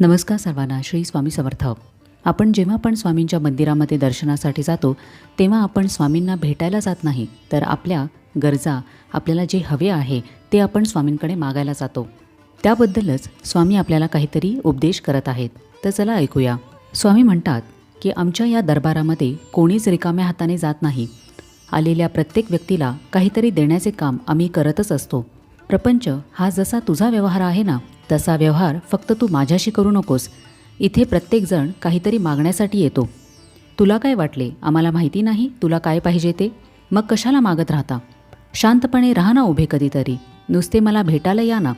नमस्कार सर्वांना श्री स्वामी समर्थ. आपण जेव्हा पण स्वामींच्या मंदिरामध्ये दर्शनासाठी जातो तेव्हा आपण स्वामींना भेटायला जात नाही तर आपल्या गरजा आपल्याला जे हवे आहे ते आपण स्वामींकडे मागायला जातो. त्याबद्दलच स्वामी आपल्याला काहीतरी उपदेश करत आहेत. तर चला ऐकूया. स्वामी म्हणतात की आमच्या या दरबारामध्ये कोणीच रिकाम्या हाताने जात नाही. आलेल्या प्रत्येक व्यक्तीला काहीतरी देण्याचे काम आम्ही करतच असतो. प्रपंच हा जसा तुझा व्यवहार आहे ना तसा व्यवहार फक्त तू माझ्याशी करू नकोस. इथे प्रत्येकजण काहीतरी मागण्यासाठी येतो. तुला काय वाटले? आम्हाला माहिती नाही? तुला काय पाहिजे ते? मग कशाला मागत राहता? शांतपणे राहा ना उभे कधीतरी. नुसते मला भेटायला या ना.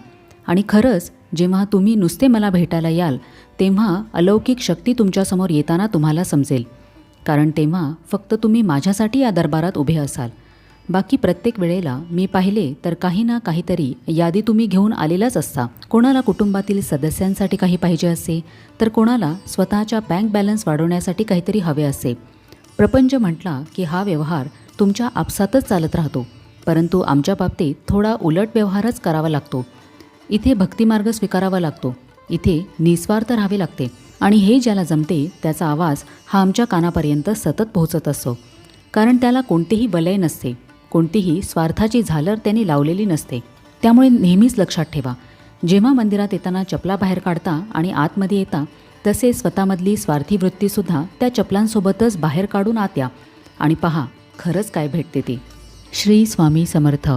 आणि खरंच जेव्हा तुम्ही नुसते मला भेटायला याल तेव्हा अलौकिक शक्ती तुमच्यासमोर येताना तुम्हाला समजेल. कारण तेव्हा फक्त तुम्ही माझ्यासाठी या दरबारात उभे असाल. बाकी प्रत्येक वेळेला मी पाहिले तर काही ना काहीतरी यादी तुम्ही घेऊन आलेलाच असता. कोणाला कुटुंबातील सदस्यांसाठी काही पाहिजे असे तर कोणाला स्वतःच्या बँक बॅलन्स वाढवण्यासाठी काहीतरी हवे असे. प्रपंच म्हटला की हा व्यवहार तुमच्या आपसातच चालत राहतो परंतु आमच्या बाबतीत थोडा उलट व्यवहारच करावा लागतो. इथे भक्तिमार्ग स्वीकारावा लागतो. इथे निस्वार्थ राहावे लागते. आणि हे ज्याला जमते त्याचा आवाज हा आमच्या कानापर्यंत सतत पोहोचत असतो. कारण त्याला कोणतेही वलय नसते. कोणतीही स्वार्थाची झालर त्यांनी लावलेली नसते. त्यामुळे नेहमीच लक्षात ठेवा जेव्हा मंदिरात येताना चपला बाहेर काढता आणि आतमध्ये येता तसे स्वतःमधली स्वार्थी वृत्तीसुद्धा त्या चपलांसोबतच बाहेर काढून आत्या आणि पहा खरंच काय भेटते ती. श्री स्वामी समर्थ.